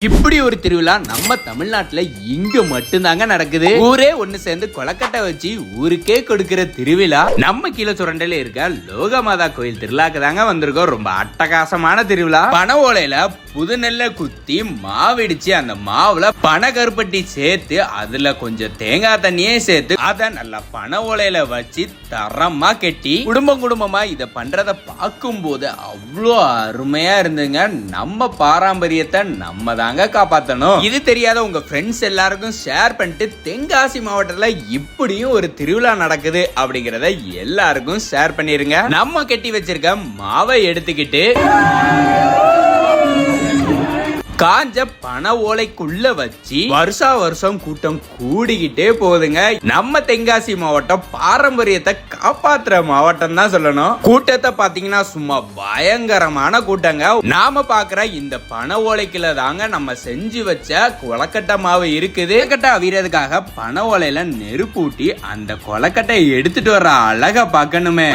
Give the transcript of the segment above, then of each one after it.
Keep இப்படி ஒரு திருவிழா நம்ம தமிழ்நாட்டுல இங்க மட்டும்தாங்க நடக்குது. ஊரே ஒண்ணு சேர்ந்து கொலக்கட்டை வச்சு ஊருக்கே கொடுக்கிற திருவிழா நம்ம கீழே சுரண்டையில இருக்க லோகமாதா கோயில் திருவிழாக்கு தாங்க வந்திருக்கோம். ரொம்ப அட்டகாசமான திருவிழா. பனை ஓலையில புது நெல்லை குத்தி மாவிடிச்சு அந்த மாவுல பனை கருப்பட்டி சேர்த்து அதுல கொஞ்சம் தேங்காய் தண்ணியே சேர்த்து அத நல்லா பனை ஓலையில வச்சு தரமா கெட்டி குடும்பம் குடும்பமா இத பண்றத பார்க்கும் போது அவ்வளோ அருமையா இருந்துங்க. நம்ம பாரம்பரியத்தை நம்ம தாங்க காப்பாற்றணும் இது தெரியாத உங்க ஃப்ரெண்ட்ஸ் எல்லாருக்கும் ஷேர் பண்ணிட்டு தென்காசி மாவட்டத்துல இப்படியும் ஒரு திருவிழா நடக்குது அப்படிங்கிறத எல்லாருக்கும் ஷேர் பண்ணிருங்க. நம்ம கட்டி வச்சிருக்க மாவை எடுத்துக்கிட்டு காஞ்ச பண ஓலைக்குள்ள வச்சு வருஷா வருஷம் கூட்டம் கூடிக்கிட்டே போகுதுங்க. நம்ம தென்காசி மாவட்டம் பாரம்பரியத்தை காப்பாத்துற மாவட்டம் தான் சொல்லணும். கூட்டத்தை பாத்தீங்கன்னா சும்மா பயங்கரமான கூட்டங்க. நாம பாக்குற இந்த பண ஓலைக்குள்ள தாங்க நம்ம செஞ்சு வச்ச கொலக்கட்டை மாவு இருக்குது. கொலக்கட்டை அவிறதுக்காக பண ஓலையில நெருப்பூட்டி அந்த கொலக்கட்டை எடுத்துட்டு வர அழக பார்க்கணுமே.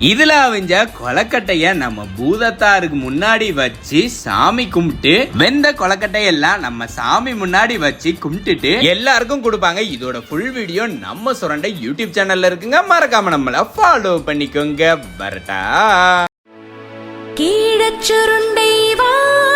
இதுல அவிஞ்ச கொலக்கட்டைய நம்ம பூதத்தாருக்கு முன்னாடி வச்சு சாமி கும்பிட்டு வெந்த கொலக்கட்டையெல்லாம் நம்ம சாமி முன்னாடி வச்சு கும்பிட்டுட்டு எல்லாருக்கும் கொடுப்பாங்க. இதோட ஃபுல் வீடியோ நம்ம சுரண்டை யூடியூப் சேனல்ல இருக்குங்க. மறக்காம நம்மள ஃபாலோ பண்ணிக்கோங்க. வரட்டா. கீழச்சுருண்டை வா.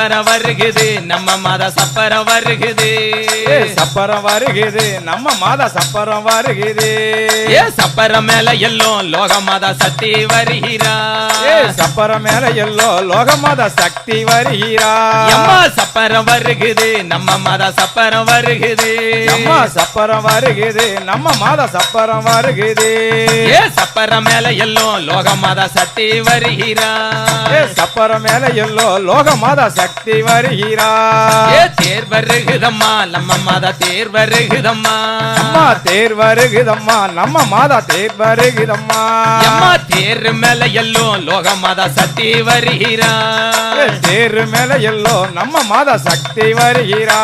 சப்பரம் வருகுது நம்ம மத சப்பரம் வருகுது. சப்பரம் வருகுது நம்ம மாதா சப்பரம் வருகுது. ஏ சப்பரம் மேல எல்லாம் லோக மத சக்தி வருகிறா. ஏ சப்பரம் மேல எல்லோ லோக மாதா சக்தி வருகிறா. எம்மா சப்பரம் வருகுது நம்ம மத சப்பரம் வருகுது. அம்மா சப்பரம் வருகுது நம்ம மாதா சப்பரம் வருகுது. ஏ சப்பரம் மேல எல்லாம் லோக மத சக்தி வருகிறா. ஏ சப்பரம் மேல எல்லோ லோக மாதா சக்தி வருகிறா ஏ தேர் வருகுதம்மா நம்ம மத தேர் வருகுதம்மா. அம்மா தேர் வருகுதம்மா நம்ம மாதா தேர் வருகுதம்மா. எம்மா தேர் மேல எல்லாம் லோக மத சக்தி வருகிறா ஏ தேர் மேல எல்லோ நம்ம மாதா சக்தி வருகிறா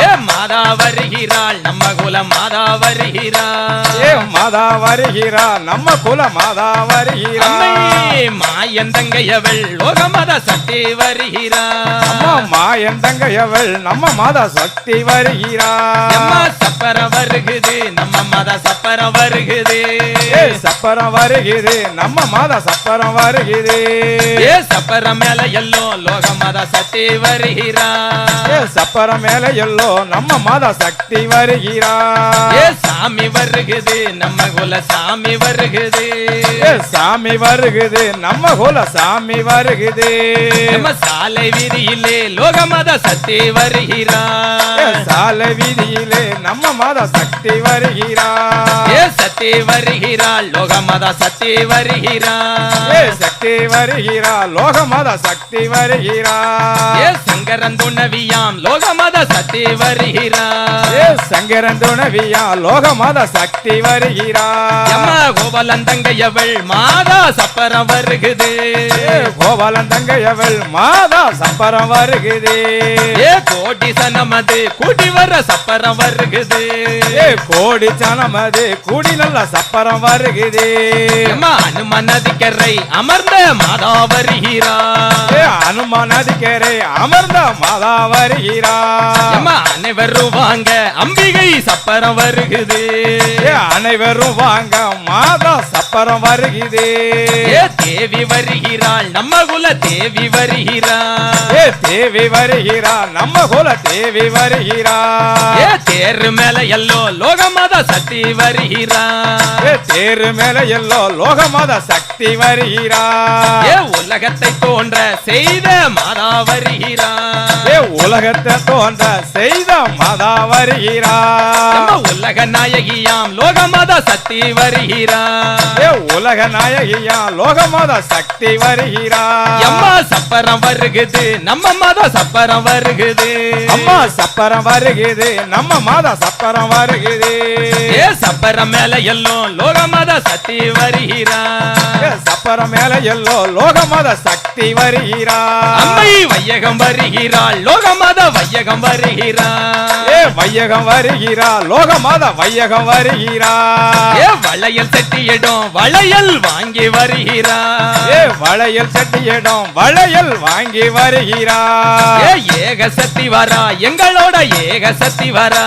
ஏ மாதா வருகிறாள் நம்ம குல மாதா வருகிறாள் ஏ மாதா வருகிறா நம்ம குல மாதா வருகிறா அம்மை மாயந்தங்கையவள் லோகமத சக்தி வருகிறாள் அம்மா மாயன் தங்கையவள் நம்ம மாதா சக்தி வருகிறா. எம்மா சப்பரம் வருகுது நம்ம மத சப்பரம் வருகுது. சப்பரம் வருகிறது நம்ம மாதா சப்பரம் வருகிறது ஏ சப்பரம் மேல எல்லோ லோகமத சக்தி வருகிறாள் ஏ சப்பரம் மேல எல்லோ நம்ம மாதா சக்தி வருகிறா. ஏ சாமி வருகுது நம்ம குல சாமி வருகுது. ஏ சாமி வருகுது நம்ம குல சாமி வருகுது. நம்ம சாலை வீதியிலே லோகமத சக்தி ஏ வருகிறாள் சாலை வீதியிலே நம்ம மாதா சக்தி வருகிறா ஏ சக்தி வருகிறாள் லோகமத சக்தி வருகிறாள் ஏ சக்தி வருகிறா லோக மாதா சக்தி வருகிறா ஏ சங்கரன் துணவியாம் லோகமத சக்தி வருகிறாள் ஏ சங்கரன் துணவியா லோக மாதா சக்தி வருகிறா எம்மா கோவலந்தங்கையவள் மாதா சப்பரம் வருகுது. கோபாலன் தங்கையவள் மாதா சப்பரம் வருகுது. ஏ கோடி சனமது கூட்டி வர சப்பரம் வருகுது. ஏ கோடி சனமது கூடி நல்ல சப்பரம் வருகுது. எம்மா அனுமன் நதிக்கரை அமர்ந்த மாதா வருகிறாள் ஏ அனுமான் நதிக்கரை அமர்ந்த மாதா வருகிறா அனைவரும் வாங்க அம்பிகை சப்பரம் வருகுது. ஏ அனை அனைவரும் வாங்க மாதா சப்பரம் வருகுது. ஏ தேவி வருகிறாள் நம்ம குல தேவி வருகிறாள். ஏ தேவி வருகிறா நம்ம குல தேவி வருகிறா. ஏ தேரு மேல எல்லோ லோகமாதா சக்தி வருகிறாள் ஏ தேரு மேல எல்லோ லோகமாத சக்தி வருகிறா. ஏ உலகத்தை தோன்ற செய்த மாதா வருகிறாள் ஏ உலகத்தை தோன்ற செய்த மாதா வருகிறா. உலக நாயகியாம் லோகமாதா சக்தி வருகிறாள் ஏ உலக நாயகியா லோகமாத சக்தி வருகிறா. அம்மா சப்பரம் வருகுது நம்ம மாதா சப்பரம் வருகுது. அம்மா சப்பரம் வருகுது நம்ம மாதா சப்பரம் வருகுது. ஏ சப்பரம் மேல எல்லோ லோகமாதா சக்தி வருகிறாள் ஏ சப்பரம் மேல எல்லோ லோகமாத சக்தி வருகிறா. அம்மை வையகம் வருகிறாள் லோகமாதா வையகம் வருகிறாள் ஏ வையகம் வருகிறா லோகமாத வையகம் வருகிறா. ஏ வளையல் செட்டியிடும் வளையல் வாங்கி வருகிறாள் ஏ வளையல் சட்டியிடம் வளையல் வாங்கி வருகிறா. ஏ ஏக சக்தி வரா எங்களோட ஏக சக்தி வரா.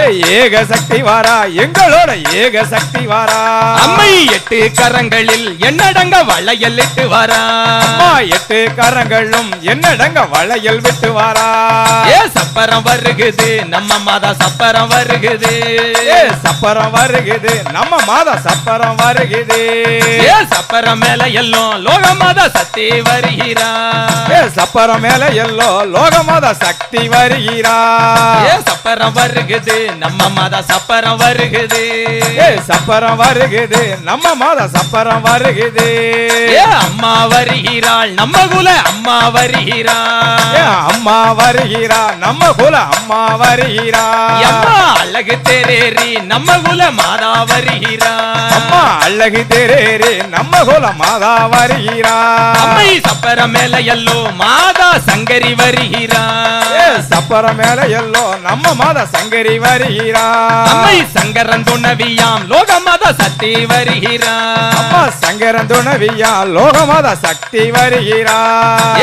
ஏ ஏக சக்தி வாரா எங்களோட ஏக சக்தி வாரா. அம்மை எட்டு கரங்களில் என்னடங்க வளையல் இட்டு வரா? அம்மா எட்டு கரங்களும் என்னடங்க வளையல் விட்டு வாரா? ஏ சப்பரம் வருகுது நம்ம மாதா சப்பரம் வருகுது. ஏ சப்பரம் வருகுது நம்ம மாத சப்பரம் வருகுது. ஏ சப்பரம் மேல எல்லாம் லோகமாதா சக்தி வருகிறா. ஏ சப்பரம் மேல எல்லோ லோகமாத சக்தி வருகிறா. ஏ சப்பரம் வருகுது நம்ம மாதா சப்பரம் வருகுது. ஏ சப்பரம் வருகுது நம்ம மாத சப்பரம் வருகுது. அம்மா வருகிறாள் நம்ம குல அம்மா வருகிறாள் அம்மா வருகிறா நம்ம குல அம்மா வருகிறா. அம்மா அழகு தேரேறி நம்ம குல மாதா வருகிறா. அம்மா அழகு தேரேரே நம்ம குல மாதா வருகிறா. அம்மை சப்பரம் மேல எல்லோ மாதா சங்கரி வருகிறா. ஏ சப்பரம் மேல எல்லோ நம்ம மாத சங்கரி வருகிறா. அம்மை சங்கரன் துணவியாம் லோகமாதா சக்தி வருகிறா. அம்மா சங்கரன் துணவியா லோகமாத சக்தி வருகிறா.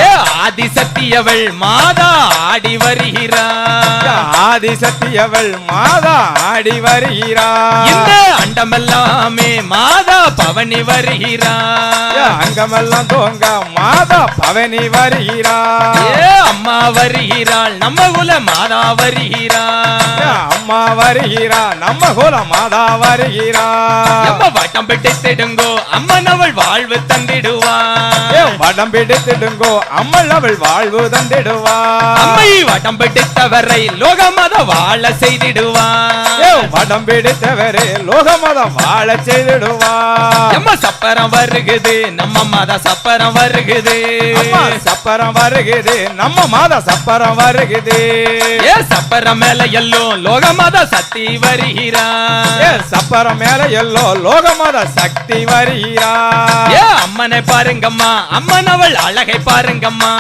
ஏ ஆதி சக்தியவள் மாதா ஆடி வருகிறா. ஆதி சக்தியவள் மாதா ஆடி வருகிறா. இந்த அண்டமெல்லாமே மாதா பவனி வருகிறா. ஏ, அங்கமெல்லாம் தோங்க மாதா பவனி வருகிறா. ஏ அம்மா வருகிறாள் நம்ம குல மாதா வருகிறா அம்மா வருகிறா நம்ம குல மாதா வருகிறா எம்ம வட்டம் பிடித்திடுங்கோ அம்மன் அவள் வாழ்வு தந்திடுவா ஏ, வடம் பிடித்திடுங்கோ அம்மல் அவள் வாழ்வு தந்திடுவா அம்மை வட்டம் பிடித்தவரை லோகமத வாழ செய்திடுவா ஏ, வடம் பிடித்தவரே லோகமத வாழ செய்திடுவா எம்ம சப்பரம் வருகுது நம்ம மத சப்பரம் வருகுது. சப்பரம் வருகுது நம்ம மாத சப்பரம் வருகுது ஏ சப்பரம் மேல எல்லோ லோகமத சக்தி வருகிறா ஏ சப்பரம் மேல எல்லோ லோகமத சக்தி வருகிறா ஏ அம்மனை பாருங்கம்மா அம்மன் அவள் அழகை பாருங்கம்மா.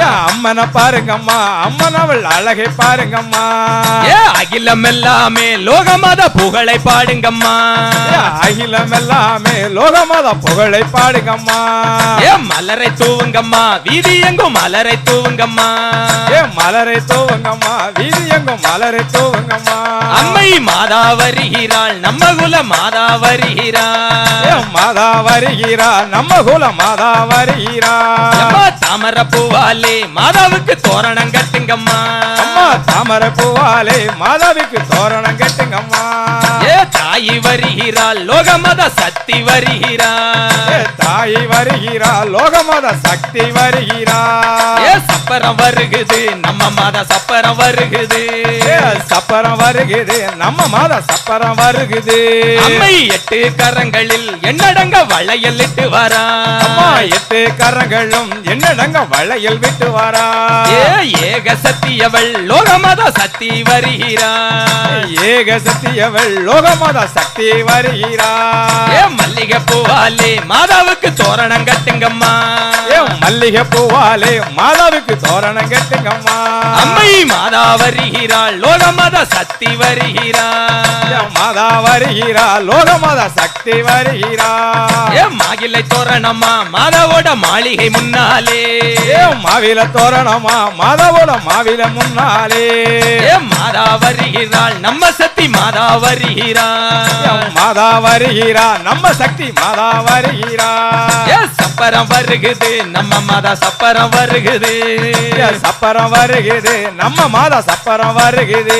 ஏ அம்மனை பாருங்கம்மா அம்மன் அவள் அழகை பாருங்கம்மா. ஏ அகிலம் எல்லாமே லோகமத புகழை பாடுங்கம்மா. அகிலம் எல்லாமே லோகமத புகழை பாடுங்கம்மா. ஏ மலரை தூவுங்கம்மா வீதி எங்கும் மலரை தூவுங்கம்மா. ஏ மலரை தூவுங்கம்மா வீதி எங்கும் மலரை தூவுங்கம்மா. அம்மை மாதா வருகிறாள் நம்ம குல மாதா வருகிறாள். ஏ மாதா வருகிறா நம்ம குல மாதா வருகிறா அம்மா தாமர பூவாலே மாதாவுக்கு தோரணம் கட்டுங்கம்மா. அம்மா தாமரை பூவாலே மாதாவிக்கு தோரணம் கட்டுங்கம்மா. ஏ தாயி வருகிறாள் லோகமத சக்தி வருகிறாள். தாய் வருகிறா லோகமத சக்தி வருகிறா ஏ சப்பரம் வருகுது நம்ம மாதா சப்பரம் வருகுது. சப்பரம் வருகுது நம்ம மாத சப்பரம் வருகுது. அம்மை எட்டு கரங்களில் என்னடங்க வளையல் இட்டு வரா? எட்டு கரங்களும் என்னடங்க வளையல் விட்டு வரா? ஏக சத்தியவள் லோகமத சக்தி வருகிறா ஏக சக்தியவள் லோகமத சக்தி வருகிறா. ஏ மல்லிகை பூவாலே மாதாவுக்கு தோரணம் கட்டுங்கம்மா. ஏ மல்லிகை பூவாலே மாதாவுக்கு தோரணம் கட்டுங்கம்மா. அம்மை மாதா வருகிறாள் லோகமத சக்தி வருகிறா. ஏ மாதா வருகிறா லோகமத சக்தி வருகிறா. ஏ மாகிலை தோரணம்மா மாதாவோட மாளிகை முன்னாலே. ஏ மாவில தோரணமா மாதாவோட மாவில முன்னாலே. ஏ மாதா வருகிறா வருகிறாள் நம்ம சக்தி மாதா வருகிறாள். மாதா வருகிறா நம்ம சக்தி மாதா வருகிறா. சப்பரம் வருகுது நம்ம மாதா சப்பரம் வருகுது. சப்பரம் வருகுது நம்ம மாதா சப்பரம் வருகுது.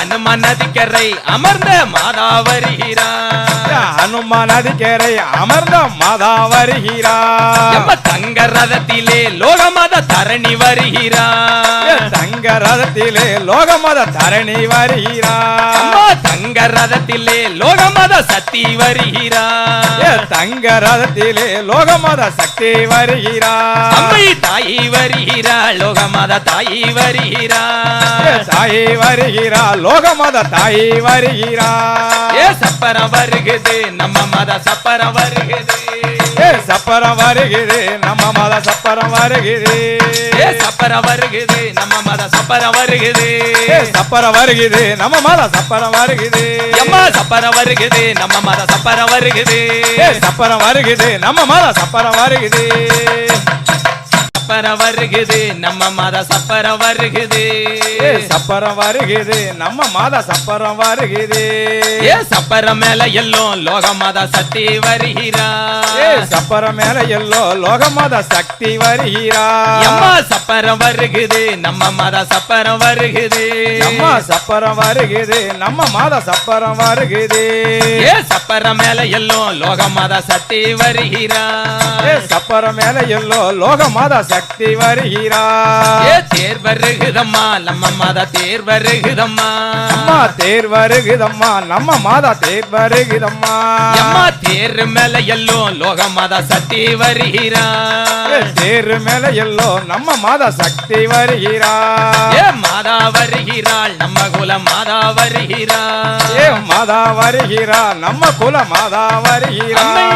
அனுமன் நதிக்கரை அமர்ந்த மாதா வருகிறாள் ஏ, ஹனுமான் நதிக்கரை அமர்ந்த மாதா வருகிறா. தங்க ரதத்திலே லோகமாத தரணி ஏ, வருகிறாள் தங்க ரதத்திலே லோகமத தரணி வருகிறா. தங்க ரதத்திலே லோகமாத சக்தி ஏ, வருகிறாள் தங்க ரதத்திலே லோகமத சக்தி வருகிறா அம்மை தாயி வருகிறாள் லோகமாத தாயி ஏ, வருகிறாள் தாயி வருகிறா லோகமத தாயி வருகிறா ஏ சப்பரம் வருகுது நம்ம மத சப்பரம் வருகுது. சப்பரம் வருகிறது நம்ம மத சப்பரம் வருகிறது. சப்பரம் வருகுது நம்ம மத சப்பரம் வருகுது ஏ சப்பரம் வருகிறது நம்ம மத சப்பரம் வருகிறது. எம்மா சப்பரம் வருகுது நம்ம மத சப்பரம் வருகுது ஏ சப்பரம் வருகிறது நம்ம மத சப்பரம் வருகிறது. சப்பரம் வருகுது நம்ம மத சப்பரம் வருகுது. சப்பரம் வருகிறது நம்ம மாத சப்பரம் வருகிறது ஏ சப்பரம் மேல எல்லோ லோக மத சக்தி வருகிறா. சப்பரம் மேல எல்லோ லோகமத சக்தி வருகிறா. எம்மா சப்பரம் வருகுது நம்ம மத சப்பரம் வருகுது. நம்ம சப்பரம் வருகிறது நம்ம மாத சப்பரம் வருகிறது ஏ சப்பரம் மேல எல்லோ லோக மத சக்தி வருகிறா. ஏ சப்பரம் மேல எல்லோ லோகமத சக்தி வருகிறா. ஏ தேர் வருகுதம்மா நம்ம மத தேர் வருகுதம்மா அம்மா தேர் வருகுதம்மா நம்ம மாதா தேர் வருகுதம்மா எம்மா தேர் மேல எல்லோ லோக மத சக்தி வருகிறா. ஏ, தேர் மேல எல்லோ நம்ம மாதா சக்தி வருகிறா. ஏ மாதா வருகிறாள் நம்ம குல மாதா வருகிறாள் ஏ மாதா வருகிறா நம்ம குல மாதா வருகிறா. அம்மை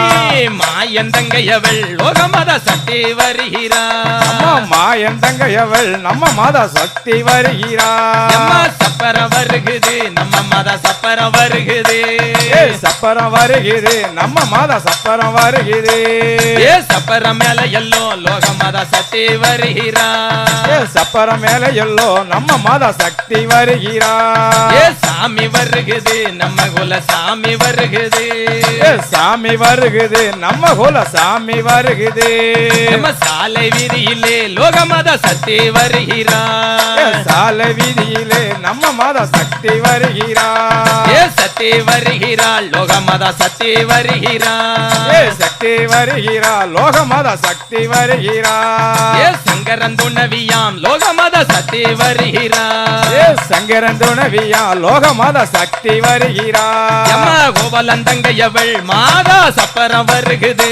மாயந்தங்கையவள் லோக மத சக்தி வருகிறா. அம்மா மாயன் தங்கையவள் நம்ம மாதா சக்தி வருகிறா. எம்மா சப்பரம் வருகுது நம்ம மத சப்பரம் வருகுது. சப்பரம் வருகிறது நம்ம மாதா சப்பரம் வருகிறது ஏ சப்பரம் மேல எல்லோ லோக மத சக்தி வருகிறா. ஏ சப்பரம் மேல எல்லோ நம்ம மாதா சக்தி வருகிறா. ஏ சாமி வருகுது நம்ம குல சாமி வருகுது. ஏ சாமி வருகுது நம்ம குல சாமி வருகுது. நம்ம சாலை வீதியிலே லோக மத சக்தி வருகிறா ஏ சாலை வீதியிலே நம்ம மாதா சக்தி வருகிறா ஏ சக்தி வருகிறாள் லோக மத சக்தி வருகிறா ஏ சக்தி வருகிறா லோக மாதா சக்தி வருகிறா ஏ சங்கரன் துணவியாம் லோக மத சக்தி வருகிறா ஏ சங்கரன் துணவியா லோக மாதா சக்தி வருகிறா எம்மா கோவலந்தங்கையவள் மாதா சப்பரம் வருகுது.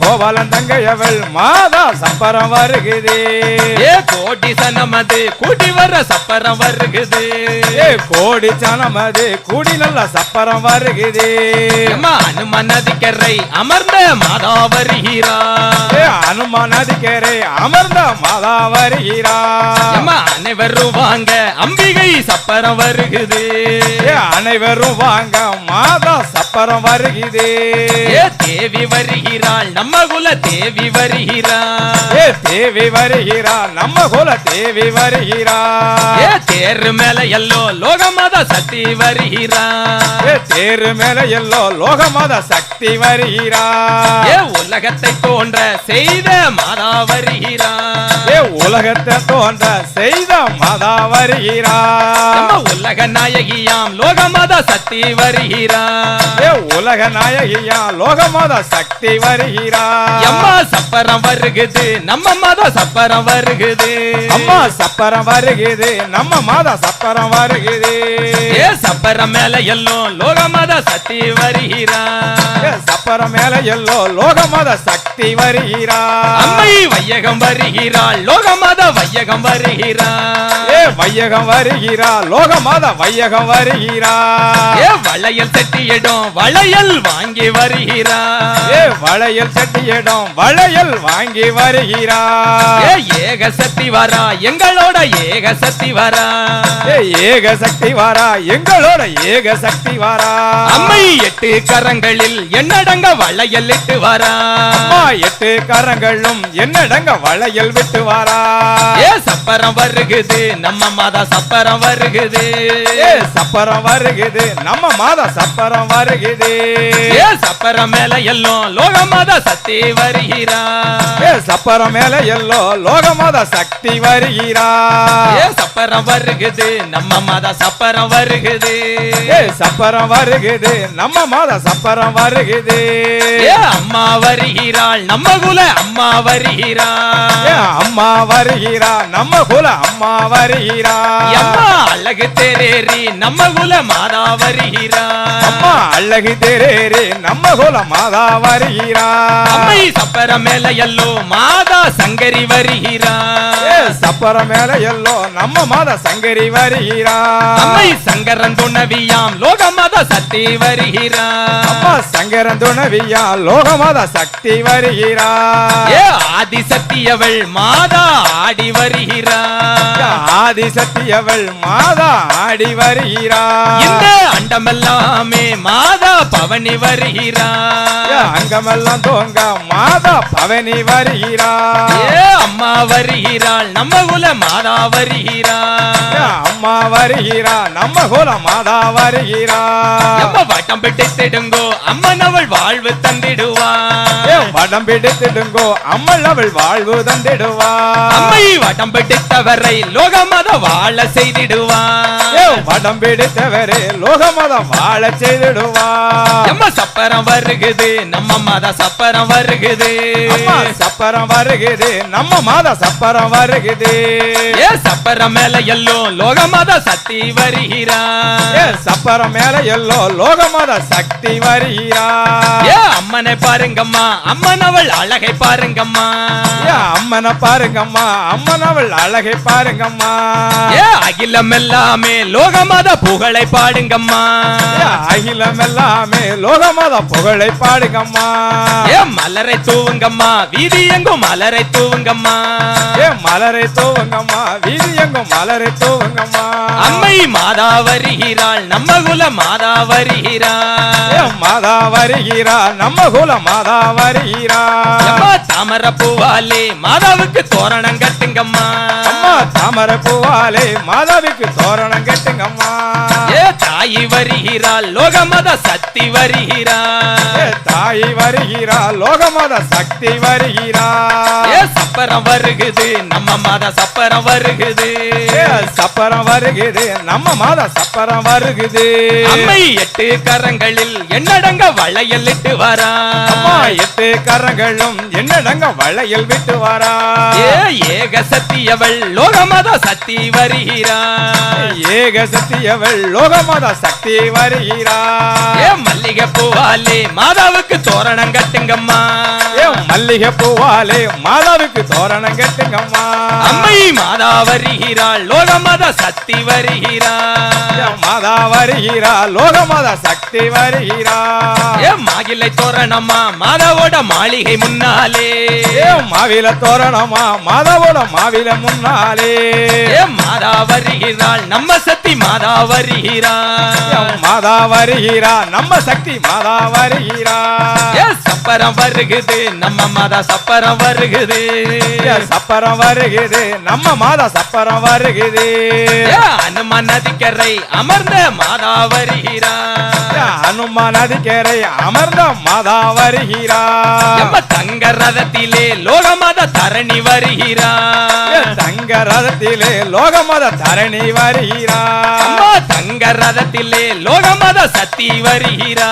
கோபாலன் தங்கையவள் மாதா சப்பரம் வருகுது. ஏ கோடி சனமது கூட்டி வர சப்பரம் வருகுது. ஏ கோடி சனமது கூடி நல்ல சப்பரம் வருகுது. எம்மா அனுமன் நதிக்கரை அமர்ந்த மாதா வருகிறா ஏ அனுமான் நதிக்கரை அமர்ந்த மாதா வருகிறா அனைவரும் வாங்க அம்பிகை சப்பரம் வருகுது. ஏ அனைவரும் வாங்க மாதா சப்பரம் வருகுது. ஏ தேவி வருகிறாள் நம்ம குல தேவி வருகிறாள். ஏ தேவி வருகிறா நம்ம குல தேவி வருகிறா. ஏ தேர் மேல எல்லோ லோகமாத சக்தி வருகிறா. ஏ தேரு மேல எல்லோ லோகமாத சக்தி வருகிறா. ஏ உலகத்தை தோன்ற செய்த மாதா வருகிறா. ஏ உலகத்தை தோன்ற செய்த மாதா வருகிறா. உலக நாயகியாம் லோகமாத சக்தி வருகிறா. ஏ உலக நாயகியா லோகமாத சக்தி வருகிறா. எம்மா சப்பரம் வருகுது நம்ம மத சப்பரம் வருகுது. அம்மா சப்பரம் வருகுது நம்ம மாதா சப்பரம் வருகுது. ஏ சப்பரம் மேல எல்லோ லோகமாத சக்தி வருகிறா. ஏ சப்பரம் மேல எல்லோ லோகமாத சக்தி வருகிறா. அம்மை வையகம் வருகிறாள் லோகமாத வையகம் வருகிறா. வையகம் வருகிறா. லோகமாத வையகம் வருகிறா. ஏ வளையல் செட்டியிடும் வளையல் வாங்கி வருகிறா. ஏ வளையல் சட்டியிடம் வளையல் வாங்கி வருகிறா. ஏ ஏக சக்தி வரா எங்களோட ஏக சக்தி வரா. ஏ ஏக சக்தி வாரா எங்களோட எங்களோட ஏக சக்தி வாரா. அம்மை எட்டு கரங்களில் என்னடங்க வளையல் இட்டு வரா. அம்மா எட்டு கரங்களும் என்னடங்க வளையல் விட்டு வாரா. ஏ சப்பரம் வருகுது நம்ம மாதா சப்பரம் வருகுது. ஏ சப்பரம் வருகுது. நம்ம மாதா சப்பரம் வருகுது. ஏ சப்பரம் மேல எல்லாம் லோக மாதா சக்தி வருகிறா ஏ சப்பரம் மேல எல்லோ லோகமாதா சக்தி வருகிறா சப்பரம் வருகுது. நம்ம மாதா சப்பரம் வருகுது. ஏ சப்பரம் வருகுது. நம்ம மாதா சப்பரம் வருகுது. ஏ அம்மா வருகிறாள். நம்ம குல அம்மா வருகிறா ஏ அம்மா வருகிறா நம்ம குல அம்மா வருகிறா அழகு நம்ம குல மாதா வருகிறா அம்மா அழகு தேரேரே நம்ம குல மாதா வருகிறா அம்மை சப்பரம் மேல எல்லோ மாதா சங்கரி வருகிறா மேல எல்லோ நம்ம மாதா சங்கரி வருகிறா அம்மை சங்கரன் துணவியாம் லோக மாதா சக்தி வருகிறா அம்மா சங்கரன் துணவியா லோகமாதா சக்தி வருகிறா ஏ ஆதி சக்தியவள் மாதா ஆடி வருகிறா ஆதி சக்தியவள் மாதா ஆடி வருகிறா. இந்த அண்டமெல்லாமே மாதா பவனி வருகிறா. அங்கமெல்லாம் தோங்க மாதா பவனி வருகிறா. ஏ அம்மா வருகிறாள் நம்ம குல மாதா வருகிறா. அம்மா வருகிறா நம்ம குல மாதா வருகிறா. நம்ம வட்டம் பிடித்திடுங்கோ அம்மன் அவள் வாழ்வு தந்திடுவா. ஏ, வடம் பிடித்திடுங்கோ அம்மல் அவள் வாழ்வு தந்திடுவா. அம்மை வட்டம் பிடித்தவரை லோகமத வாழ செய்திடுவா ஏ, வடம் பிடித்தவரே லோகமதம் வாழ செய்திடுவா எம்ம சப்பரம் வருகுது நம்ம மத சப்பரம் வருகுது. சப்பரம் வருகுது நம்ம மாதா சப்பரம் வருகுது. ஏ சப்பரம் மேல எல்லோ லோகமத சக்தி வருகிறா. ஏ சப்பரம் மேல எல்லோ லோகமாத சக்தி வருகிறா. ஏ அம்மனை பாருங்கம்மா அம்மன் அவள் அழகை பாருங்கம்மா. ஏ அம்மனை பாருங்கம்மா அம்மன் அவள் அழகை பாருங்கம்மா. ஏ அகிலம் எல்லாமே லோகமத புகழை பாடுங்கம்மா. ஏ அகிலம் எல்லாமே லோகமாத புகழை பாடுங்கம்மா. ஏ மலரை தூவுங்கம்மா வீதி எங்கும் மலரை தூவுங்கம்மா. ஏ மலரை தூவுங்கம்மா வீதி எங்கும் மலரை தூவுங்கம்மா அம்மை மாதா வருகிறாள் நம்ம குல மாதா வருகிறா ஏ மாதா வருகிறா நம்ம குல மாதா வருகிறா அம்மா தாமர பூவாலே மாதாவுக்கு தோரணம் கட்டுங்கம்மா. அம்மா தாமரை பூவாலே மாதாவுக்கு தோரணம் கட்டுங்கம்மா. தாயி வருகிறாள் லோகமத சக்தி வருகிறா ஏ தாய் வருகிறா லோகமாத சக்தி வருகிறா ஏ சப்பரம் வருகுது நம்ம மாதா சப்பரம் வருகுது. சப்பரம் வருகுது நம்ம மாத சப்பரம் வருகுது. அம்மை எட்டு கரங்களில் என்னடங்க வளையல் இட்டு வரா? எட்டு கரங்களும் என்னடங்க வளையல் விட்டு வாரா? ஏக சத்தியவள் லோகமத சக்தி வருகிறா ஏக சக்தியவள் லோகமாத சக்தி வருகிறா. ஏ மல்லிகை பூவாலே மாதாவுக்கு தோரணம் கட்டுங்கம்மா. ஏ மல்லிகை பூவாலே மாதாவுக்கு தோரணம் கட்டுங்கம்மா. அம்மை மாதா வருகிறாள் லோகமத சக்தி வருகிறா. ஏ மாதா வருகிறா லோகமாத சக்தி வருகிறா. ஏ மாகிலை தோரணம்மா மாதாவோட மாளிகை முன்னாலே. ஏ மாவில தோரணமா மாதாவோட மாவில முன்னாலே. ஏ மாதா வருகிறாள் நம்ம சக்தி மாதா வருகிறா. ஏ மாதா வருகிறா. நம்ம சக்தி மாதா வருகிறா. சப்பரம் வருகுது. நம்ம மாதா சப்பரம் வருகுது. சப்பரம் வருகுது. நம்ம மாதா சப்பரம் வருகுது. அனுமன் நதிக்கரை அமர்ந்த மாதா வருகிறா. ஏ அனுமா நதிக்கரை அமர்ந்த மாதா வருகிறா. தங்க ரதத்திலே லோகமத தரணி வருகிறா. தங்க ரதத்திலே லோகமத தரணி வருகிறா. தங்க ரதத்திலே லோகமத சக்தி வருகிறா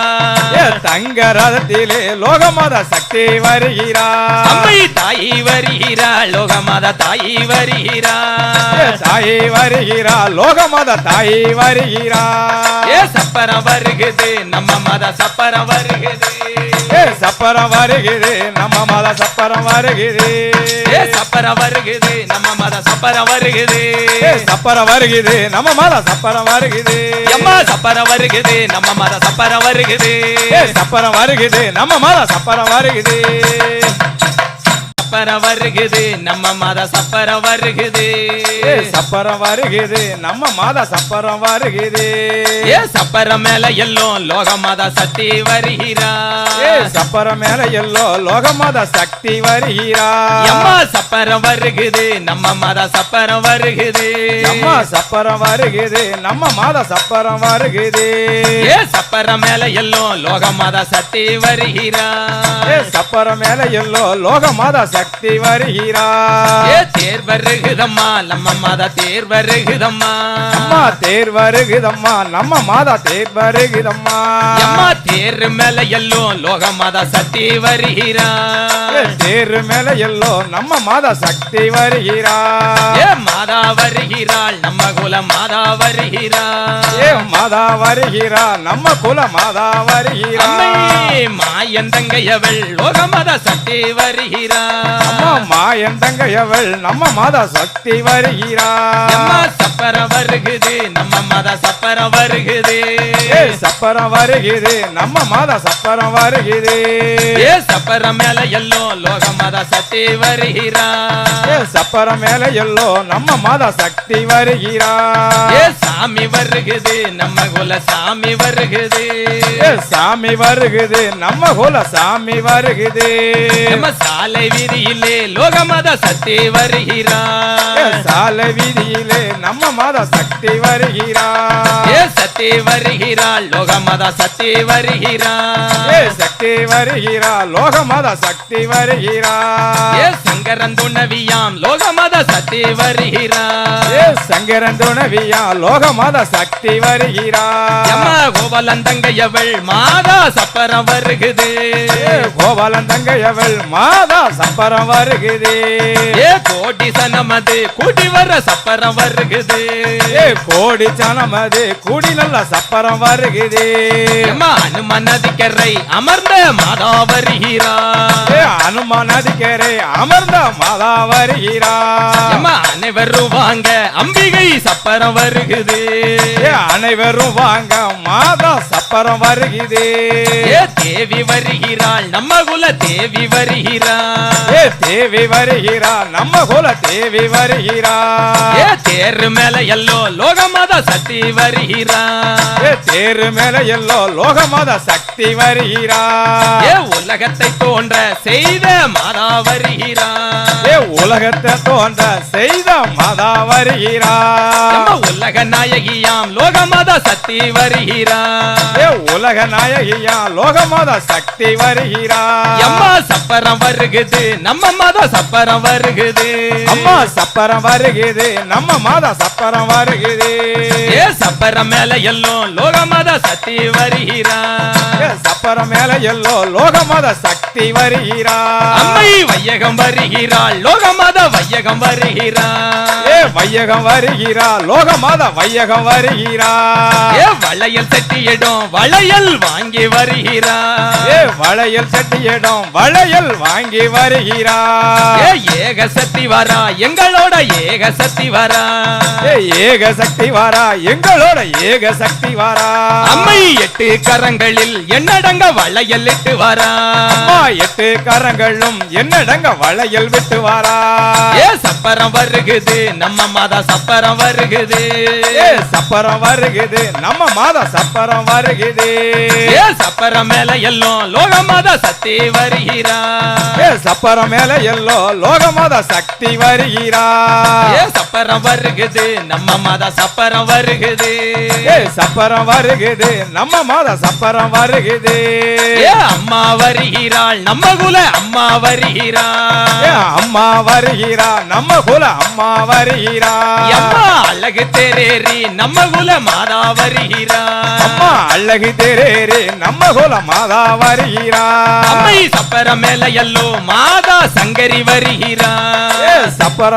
ஏ தங்க ரதத்திலே லோகமத சக்தி வருகிறா அம்மை தாயி வருகிறா லோகமத தாயி வருகிறா ஏ தாயி வருகிறா லோகமத தாயி வருகிறா ஏ சப்பரம் வருகுது நம்ம மத சப்பரம் வருகுது. ஏ சப்பரம் வருகிறது நம்ம மத சப்பரம் வருகிறது ஏ சப்பரம் வருகுது நம்ம மத சப்பரம் வருகுது. ஏ சப்பரம் வருகிறது நம்ம மத சப்பரம் வருகிறது எம்மா சப்பரம் வருகுது நம்ம மத சப்பரம் வருகுது. சப்பரம் வருகுது நம்ம மத சப்பரம் வருகுது. சப்பரம் வருகுது நம்ம மாதா சப்பரம் வருகுது. சப்பரம் வருகுது நம்ம மாதா சப்பரம் வருகுது. ஏ சப்பரம் மேல எல்லோ லோக மாதா சக்தி வருகிறா. ஏ சப்பரம் மேல எல்லோ லோக மாதா சக்தி வருகிறா. அம்மா சப்பரம் வருகுது நம்ம மாதா சப்பரம் வருகுது. நம்ம சப்பரம் வருகுது நம்ம மாதா சப்பரம் வருகுது. ஏ சப்பரம் மேல எல்லோ லோக மாதா சக்தி வருகிறா. ஏ சப்பரம் மேல எல்லோ லோக மாதா சக்தி வருகிறா. ஏ தேர் வருகுதம்மா நம்ம மாதா தேர் வருகுதம்மா அம்மா தேர் வருகுதம்மா நம்ம மாதா தேர் வருகுதம்மா அம்மா தேர் மேல எல்லோ லோக மாதா சக்தி வருகிறா. ஏ தேர் மேல எல்லோ நம்ம மாதா சக்தி வருகிறா. ஏ மாதா வருகிறாள் நம்ம குல மாதா ஏ மாதா வருகிறா நம்ம குல மாதா வருகிறா. மாயன் தங்கையவள் லோக மாதா சக்தி வருகிறா. மாயன் தங்கையவள் நம்ம மாதா சக்தி வருகிறா. அம்மா சப்பரம் வருகுது நம்ம மாதா சப்பரம் வருகுது. சப்பரம் வருகிறது நம்ம மாதா சப்பரம் வருகிறது ஏ சப்பரம் மேல எல்லோ லோக மாதா சக்தி வருகிறா. ஏ சப்பரம் மேல எல்லோ நம்ம மாதா சக்தி வருகிறா. ஏ சாமி வருகுது நம்ம குல சாமி வருகுது சாமி வருகுது நம்ம குல சாமி வருகுது. நம்ம சாலை வீதியிலே லோக மாதா சக்தி வருகிறா ஏ சாலை வீதியிலே நம்ம மாதா சக்தி வருகிறா ஏ சக்தி வருகிறாள் லோக மாதா சக்தி வருகிறா ஏ சக்தி வருகிறா லோக மாதா சக்தி வருகிறா ஏ சங்கரன் துணவியாம் லோக மாதா சக்தி வருகிறா ஏ சங்கரன் துணவியா லோக மாதா சக்தி வருகிறா அம்மா கோபாலன் தங்கையவள் மாதா சப்பரம் வருகுது. கோபாலன் தங்கையவள் மாதா சப்பரம் வருகுது. ஏ கோடி சனமது கூட்டி வர சப்பரம் வருகுது. ஏ கோடி சனமது கூடி நல்ல சப்பரம் வருகுது. அனுமன் நதிக்கரை அமர்ந்த மாதா வருகிறா ஏ அனுமான் நதிக்கரை அமர்ந்த மாதா வருகிறா அனைவரும் வாங்க அம்பிகை சப்பரம் வருகுது. அனைவரும் வாங்க மாதா சப்பரம் வருகுது. ஏ தேவி வருகிறாள் நம்ம குல தேவி வருகிறா. ஏ தேவி வருகிறா நம்ம குல தேவி வருகிறா. ஏ தேர் மேல எல்லோ லோக மாதா சக்தி வருகிறா தேரு மேல எல்லோ லோக மாதா சக்தி வருகிறா ஏ உலகத்தை தோன்ற செய்த மாதா வருகிறா ஏ உலகத்தை தோன்ற செய்த மாதா வருகிறா உலக நாயகியாம் லோக மாதா சக்தி வருகிறா ஏ உலக நாயகியா லோக மாதா சக்தி வருகிறா அம்மா சப்பரம் வருகுது நம்ம மாதா சப்பரம் வருகுது. அம்மா சப்பரம் வருகுது நம்ம மாதா சப்பரம் வருகுது. ஏ சப்பரம் மேல எல்லோ லோக மாதா சக்தி வருகிறா ஏ சப்பரம் மேல எல்லோ லோக மாதா சக்தி வருகிறா அம்மை வையகம் வருகிறாள் லோக மாதா வையகம் வருகிறா ஏ வையகம் வருகிறா லோக மாதா வையகம் வருகிறா ஏ வளையல் செட்டியிடும் வளையல் வாங்கி வருகிறா ஏ வளையல் சட்டியிடம் வளையல் வாங்கி வருகிறா ஏ ஏக சக்தி வரா எங்களோட ஏக சக்தி வரா. ஏக சக்தி வாரா எங்களோட ஏக சக்தி வாரா. அம்மை எட்டு கரங்களில் என்னடங்க வளையல் இட்டு வரா? அம்மா எட்டு கரங்களும் என்னடங்க வளையல் விட்டு வாரா? ஏ சப்பரம் வருகுது நம்ம மாதா சப்பரம் வருகுது. ஏ சப்பரம் வருகுது நம்ம மாதா சப்பரம் வருகுது. ஏ சப்பரம் மேல எல்லோ லோக மாதா சக்தி வருகிறா. ஏ சப்பரம் மேல எல்லோ லோக மாதா சக்தி வருகிறா. ஏ சப்பரம் வருகுது நம்ம மாதா சப்பரம் வருகுது. சப்பரம் வருகுது. நம்ம மாதா சப்பரம் வருகுது. அம்மா வருகிறாள். நம்ம குல அம்மா வருகிறா ஏ அம்மா வருகிறா நம்ம குல அம்மா வருகிறா அம்மா அழகு தேரேறி நம்ம குல மாதா வருகிறா அம்மா அழகு தேரேரே நம்ம குல மாதா வருகிறா அம்மை சப்பரம் மேல எல்லோ மாதா சங்கரி வருகிறா சப்பரம்